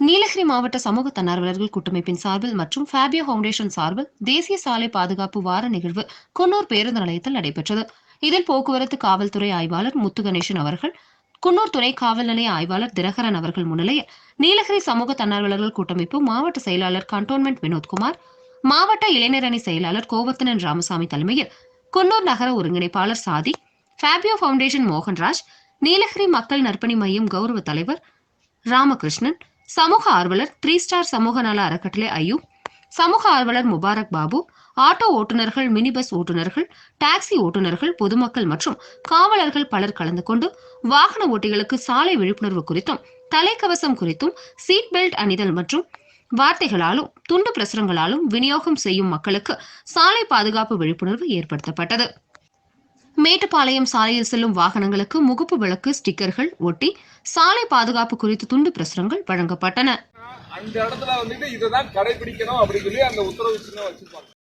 நீலகிரி மாவட்ட சமூக தன்னார்வலர்கள் கூட்டமைப்பின் சார்பில் மற்றும் ஃபேபியோ ஃபவுண்டேஷன் சார்பில் தேசிய சாலை பாதுகாப்பு வார நிகழ்வு குன்னூர் பேருந்து நிலையத்தில் நடைபெற்றது. இதில் போக்குவரத்து காவல்துறை ஆய்வாளர் முத்து கணேசன் அவர்கள் குன்னூர் துணை காவல் நிலைய ஆய்வாளர் தினகரன் அவர்கள் முன்னிலையில் நீலகிரி சமூக தன்னார்வலர்கள் கூட்டமைப்பு மாவட்ட செயலாளர் கண்டோன்மெண்ட் வினோத்குமார் மாவட்ட இளைஞர் அணி செயலாளர் கோவர்த்தனன் ராமசாமி தலைமையில் குன்னூர் நகர ஒருங்கிணைப்பாளர் சாதி ஃபேபியோ ஃபவுண்டேஷன் மோகன்ராஜ் நீலகிரி மக்கள் நற்பணி மையம் கௌரவ தலைவர் ராமகிருஷ்ணன் சமூக ஆர்வலர் த்ரீ ஸ்டார் சமூக நல அறக்கட்டளை ஐயூப் சமூக ஆர்வலர் முபாரக் பாபு ஆட்டோ ஓட்டுநர்கள் மினி பஸ் ஓட்டுநர்கள் டாக்ஸி ஓட்டுநர்கள் பொதுமக்கள் மற்றும் காவலர்கள் பலர் கலந்து கொண்டு வாகன ஓட்டிகளுக்கு சாலை விழிப்புணர்வு குறித்தும் தலைக்கவசம் குறித்தும் சீட் பெல்ட் அணிதல் மற்றும் வார்த்தைகளாலும் துண்டு பிரசுரங்களாலும் விநியோகம் செய்யும் மக்களுக்கு சாலை பாதுகாப்பு விழிப்புணர்வு ஏற்படுத்தப்பட்டது. மேட்டுப்பாளையம் சாலையில் செல்லும் வாகனங்களுக்கு முகப்பு விளக்கு ஸ்டிக்கர்கள் ஒட்டி சாலை பாதுகாப்பு குறித்து துண்டு பிரசுரங்கள் வழங்கப்பட்டன. அந்த இடத்துல வந்துட்டு இதுதான் கடைபிடிக்கணும் அப்படின்னு சொல்லி அந்த உத்தரவு சின்ன வச்சிருப்பாங்க.